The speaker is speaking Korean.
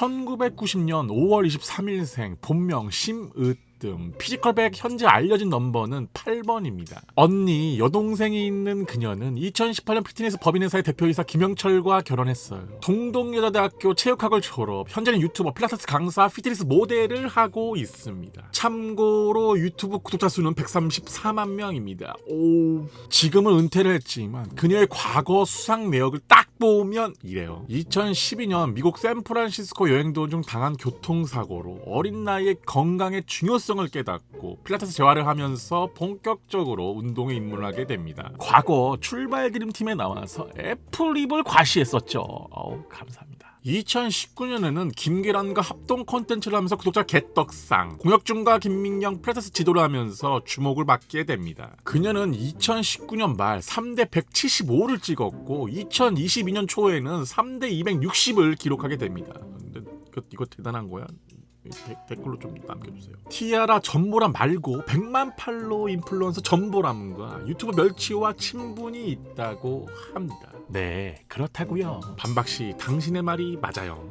1990년 5월 23일생 본명 심으뜸 피지컬백 현재 알려진 넘버는 8번입니다. 언니 여동생이 있는 그녀는 2018년 피트니스 법인회사의 대표이사 김영철과 결혼했어요. 동동여자대학교 체육학을 졸업 현재는 유튜버 필라테스 강사 피트니스 모델을 하고 있습니다. 참고로 유튜브 구독자 수는 134만 명입니다. 오 지금은 은퇴를 했지만 그녀의 과거 수상 내역을 딱 보면 이래요. 2012년 미국 샌프란시스코 여행 도중 당한 교통사고로 어린 나이에 건강의 중요성을 깨닫고 필라테스 재활을 하면서 본격적으로 운동에 입문하게 됩니다. 과거 출발 드림팀에 나와서 애플립을 과시했었죠. 어우, 감사합니다. 2019년에는 김계란과 합동 콘텐츠를 하면서 구독자 개떡상 공혁준과 김민경 필라테스 지도를 하면서 주목을 받게 됩니다. 그녀는 2019년 말 3대 175를 찍었고 2022년 초에는 3대 260을 기록하게 됩니다. 근데 이거, 이거 대단한 거야? 데- 댓글로 좀 남겨주세요. 티아라 전보람 말고 100만 팔로우 인플루언서 전보람과 유튜브 멸치와 친분이 있다고 합니다. 네, 그렇다고요. 반박씨, 당신의 말이 맞아요.